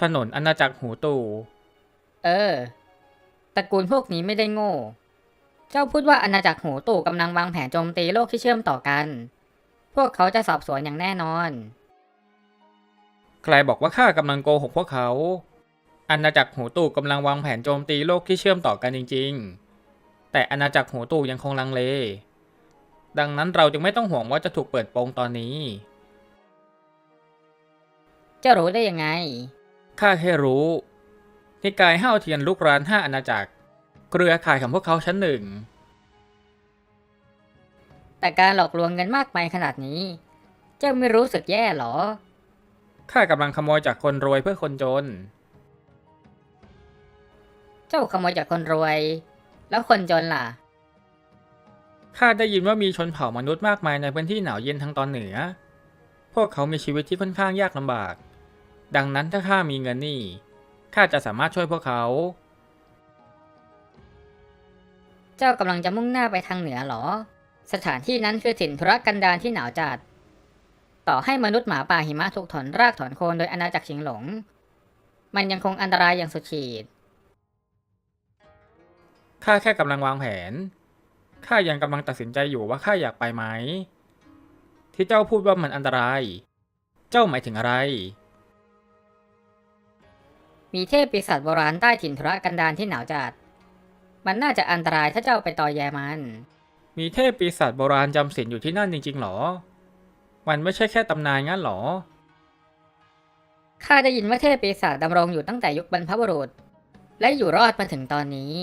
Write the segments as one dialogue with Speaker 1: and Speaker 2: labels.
Speaker 1: ถนนอาณาจักรหูตู่
Speaker 2: เออ ตระกูลพวกนี้ไม่ได้โง่ เจ้าพูดว่าอาณาจักรหูตู่กำลังวางแผนโจมตีโลกที่เชื่อมต่อกัน พวกเขาจะสอบสวนอย่างแน่นอน
Speaker 1: ใครบอกว่าข้ากำลังโกหกพวกเขาอาณาจักรหูตู่กำลังวางแผนโจมตีโลกที่เชื่อมต่อกันจริง ๆ แต่อาณาจักรหูตู่ยังคงลังเล ดังนั้นเราจึงไม่ต้องห่วงว่าจะถูกเปิดโปงตอนนี้
Speaker 2: เจ้ารู้ได้ยังไง
Speaker 1: ข้าแค่รู้นิกายห้าวเทียนลุกรานห้าอาณาจักร เครือข่ายของพวกเขาชั้นหนึ่ง
Speaker 2: แต่การหลอกลวงเงินมากมายขนาดนี้ เจ้าไม่รู้สึกแย่หรอ
Speaker 1: ข้ากำลังขโมยจากคนรวยเพื่อคนจน
Speaker 2: เจ้าขโมยจากคนรวย แล้วคนจนล่ะ
Speaker 1: ข้าได้ยินว่ามีชนเผ่ามนุษย์มากมายในพื้นที่หนาวเย็นทางตอนเหนือ พวกเขามีชีวิตที่ค่อนข้างยากลำบาก ดังนั้นถ้าข้ามีเงินนี่ข้าจะสามารถช่วยพวกเขา
Speaker 2: เจ้ากำลังจะมุ่งหน้าไปทางเหนือหรอ สถานที่นั้นคือถิ่นทุรกันดารที่หนาวจัด ต่อให้มนุษย์หมาป่าหิมะถูกถอนรากถอนโคนโดยอาณาจักรชิงหลง มันยังคงอันตรายอย่างสุดขีด
Speaker 1: ข้าแค่กำลังวางแผน ข้ายังกำลังตัดสินใจอยู่ว่าข้าอยากไปไหม ที่เจ้าพูดว่ามันอันตราย เจ้าหมายถึงอะไร
Speaker 2: มีเทพปีศาจโบราณใต้ถิ่นทุรกันดารที่หนาวจัด มันน่าจะอันตรายถ้าเจ้าไปต่อแยมัน
Speaker 1: มีเทพปีศาจโบราณจำศีลอยู่ที่นั่นจริงๆหรอ มันไม่ใช่แค่ตำนานงั้นหรอ
Speaker 2: ข้าได้ยินว่าเทพปีศาจดำรงอยู่ตั้งแต่ยุคบรรพบุรุษ และอยู่รอดมาถึงตอนนี้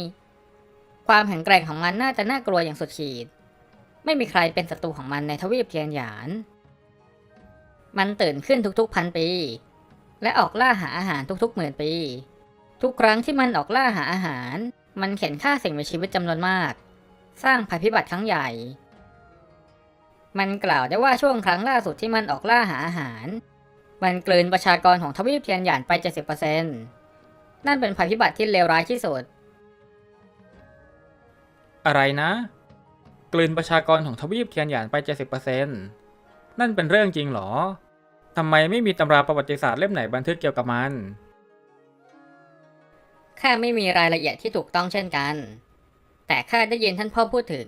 Speaker 2: ความแข็งแกร่งของมันน่าจะน่ากลัวอย่างสุดขีด ไม่มีใครเป็นศัตรูของมันในทวีปเทียนหยาน มันตื่นขึ้นทุกๆพันปี และออกล่าหาอาหารทุกๆหมื่นปี ทุกครั้งที่มันออกล่าหาอาหาร มันเข็นฆ่าสิ่งมีชีวิตจำนวนมาก สร้างภัยพิบัติครั้งใหญ่ มันกล่าวได้ว่าช่วงครั้งล่าสุดที่มันออกล่าหาอาหาร มันกลืนประชากรของทวีปเทียนหยานไป 70%นั่นเป็นภัยพิบัติที่เลวร้ายที่สุด
Speaker 1: อะไรนะ กลืนประชากรของทวีปเทียนหยานไป 70%นั่นเป็นเรื่องจริงเหรอ ทำไมไม่มีตำราประวัติศาสตร์เล่มไหนบันทึกเกี่ยวกับมัน
Speaker 2: ข้าไม่มีรายละเอียดที่ถูกต้องเช่นกัน แต่ข้าได้ยินท่านพ่อพูดถึง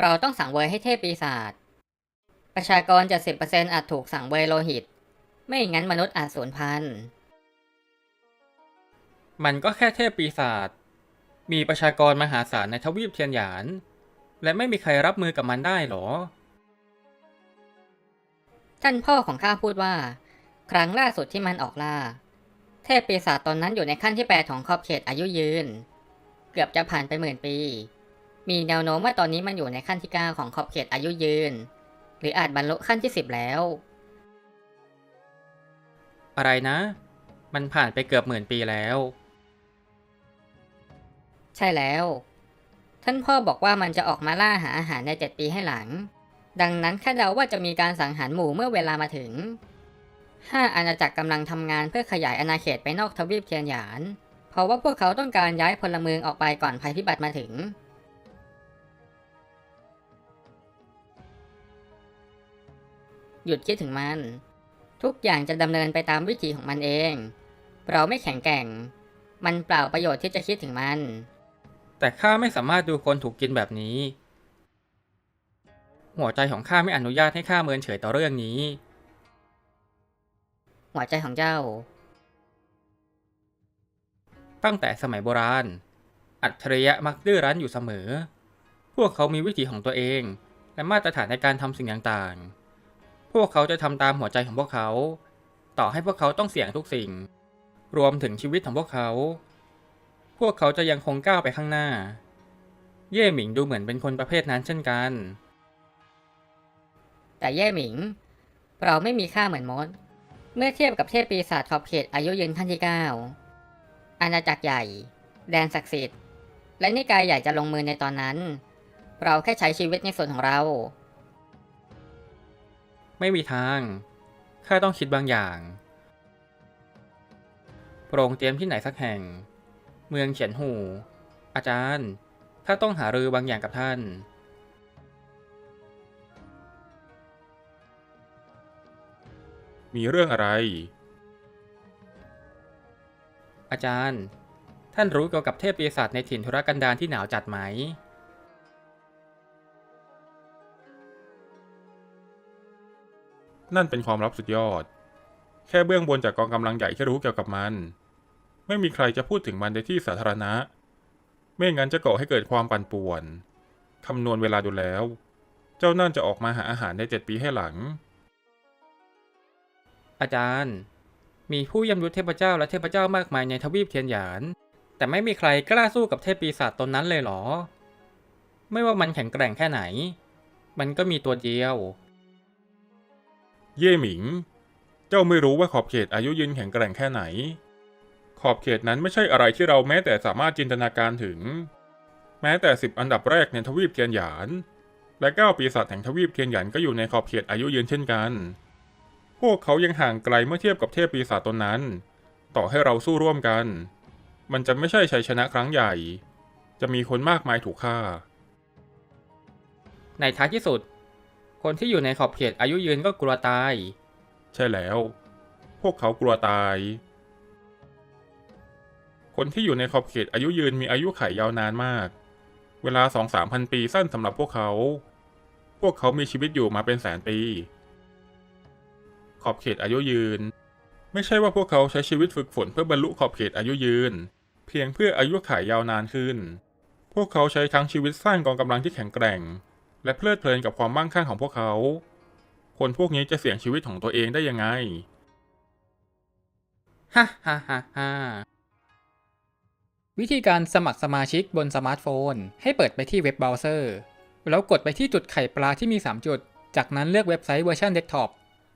Speaker 2: เราต้องสั่งเวยให้เทพปีศาจ ประชากรจะสิบเปอร์เซ็นอาจถูกสั่งเวยโลหิต ไม่งั้นมนุษย์อาจสูญพันธุ์
Speaker 1: มันก็แค่เทพปีศาจ มีประชากรมหาศาลในทวีปเทียนหยาน และไม่มีใครรับมือกับมันได้เหรอ
Speaker 2: ท่านพ่อของข้าพูดว่า ครั้งล่าสุดที่มันออกล่า เทพปีศาจตอนนั้นอยู่ในขั้นที่แปดของขอบเขตอายุยืน เกือบจะผ่านไปหมื่นปี มีแนวโน้มว่าตอนนี้มันอยู่ในขั้นที่เก้าของขอบเขตอายุยืน หรืออาจบรรลุขั้นที่สิบแล้ว
Speaker 1: อะไรนะ มันผ่านไปเกือบหมื่นปีแล้ว
Speaker 2: ใช่แล้ว ท่านพ่อบอกว่ามันจะออกมาล่าหาอาหารในเจ็ดปีให้หลัง ดังนั้นคาดเดาว่าจะมีการสังหารหมู่เมื่อเวลามาถึงห้าอาณาจักรกำลังทำงานเพื่อขยายอาณาเขตไปนอกทวีปเทียนหยาน เพราะว่าพวกเขาต้องการย้ายพลเมืองออกไปก่อนภัยพิบัติมาถึง หยุดคิดถึงมัน ทุกอย่างจะดำเนินไปตามวิถีของมันเอง เราไม่แข็งแกร่ง มันเปล่าประโยชน์ที่จะคิดถึงมัน
Speaker 1: แต่ข้าไม่สามารถดูคนถูกกินแบบนี้ หัวใจของข้าไม่อนุญาตให้ข้าเมินเฉยต่อเรื่องนี้
Speaker 2: หัวใจของเจ้า
Speaker 1: ตั้งแต่สมัยโบราณ อัจฉริยะมักดื้อรั้นอยู่เสมอ พวกเขามีวิถีของตัวเอง และมาตรฐานในการทำสิ่งต่างๆ พวกเขาจะทำตามหัวใจของพวกเขา ต่อให้พวกเขาต้องเสี่ยงทุกสิ่ง รวมถึงชีวิตของพวกเขา พวกเขาจะยังคงก้าวไปข้างหน้า เย่หมิงดูเหมือนเป็นคนประเภทนั้นเช่นกัน
Speaker 2: แต่แย่หมิง เราไม่มีค่าเหมือนมด เมื่อเทียบกับเทพปีศาจขอบเขตอายุยืนขั้นที่เก้าอาณาจักรใหญ่ แดนศักดิ์สิทธิ์ และนิกายใหญ่จะลงมือในตอนนั้น เราแค่ใช้ชีวิตในส่วนของเรา
Speaker 1: ไม่มีทาง ข้าต้องคิดบางอย่าง โปรงเตรียมที่ไหนสักแห่ง เมืองเฉียนหู อาจารย์ถ้าต้องหารือบางอย่างกับท่าน
Speaker 3: มีเรื่องอะไร
Speaker 1: อาจารย์ ท่านรู้เกี่ยวกับเทพปีศาจในถิ่นธุรกันดารที่หนาวจัดไหม
Speaker 3: นั่นเป็นความลับสุดยอด แค่เบื้องบนจากกองกำลังใหญ่ที่รู้เกี่ยวกับมัน ไม่มีใครจะพูดถึงมันในที่สาธารณะ ไม่งั้นจะก่อให้เกิดความปั่นป่วน คำนวณเวลาดูแล้ว เจ้านั่นจะออกมาหาอาหารในเจ็ดปีให้หลัง
Speaker 1: อาจารย์ มีผู้ยำยุทธเทพเจ้าและเทพเจ้ามากมายในทวีปเทียนหยาน แต่ไม่มีใครกล้าสู้กับเทพปีศาจตนนั้นเลยเหรอ ไม่ว่ามันแข็งแกร่งแค่ไหน มันก็มีตัวเดียว
Speaker 3: เย่หมิง เจ้าไม่รู้ว่าขอบเขตอายุยืนแข็งแกร่งแค่ไหน ขอบเขตนั้นไม่ใช่อะไรที่เราแม้แต่สามารถจินตนาการถึง แม้แต่สิบอันดับแรกในทวีปเทียนหยาน และเก้าปีศาจแห่งทวีปเทียนหยานก็อยู่ในขอบเขตอายุยืนเช่นกัน พวกเขายังห่างไกลเมื่อเทียบกับเทพปีศาจตนนั้น ต่อให้เราสู้ร่วมกัน มันจะไม่ใช่ชัยชนะครั้งใหญ่ จะมีคนมากมายถูกฆ่า
Speaker 1: ในท้ายที่สุด คนที่อยู่ในขอบเขตอายุยืนก็กลัวตาย
Speaker 3: ใช่แล้ว พวกเขากลัวตาย คนที่อยู่ในขอบเขตอายุยืนมีอายุขัยยาวนานมาก เวลาสองสามพันปีสั้นสำหรับพวกเขา พวกเขามีชีวิตอยู่มาเป็นแสนปี ขอบเขตอายุยืน ไม่ใช่ว่าพวกเขาใช้ชีวิตฝึกฝนเพื่อบรรลุขอบเขตอายุยืน เพียงเพื่ออายุขัยยาวนานขึ้น พวกเขาใช้ทั้งชีวิตสร้างกองกำลังที่แข็งแกร่ง และเพลิดเพลินกับความมั่งคั่งของพวกเขา คนพวกนี้จะเสี่ยงชีวิตของตัวเองได้ยังไง
Speaker 1: ฮ่าฮ่าฮ่าฮ่าวิธีการสมัครสมาชิกบนสมาร์ทโฟน ให้เปิดไปที่เว็บเบราว์เซอร์ แล้วกดไปที่จุดไข่ปลาที่มี 3 จุด จากนั้นเลือกเว็บไซต์เวอร์ชันเดสก์ท็อป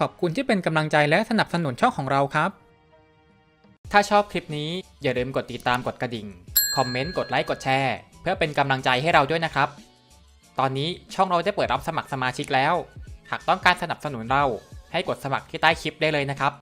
Speaker 1: ขอบคุณที่เป็นกำลังใจและสนับสนุนช่องของเราครับ ถ้าชอบคลิปนี้อย่าลืมกดติดตามกดกระดิ่ง คอมเมนต์ กดไลค์ กดแชร์ เพื่อเป็นกำลังใจให้เราด้วยนะครับ ตอนนี้ช่องเราได้เปิดรับสมัครสมาชิกแล้ว หากต้องการสนับสนุนเราให้กดสมัครที่ใต้คลิปได้เลยนะครับ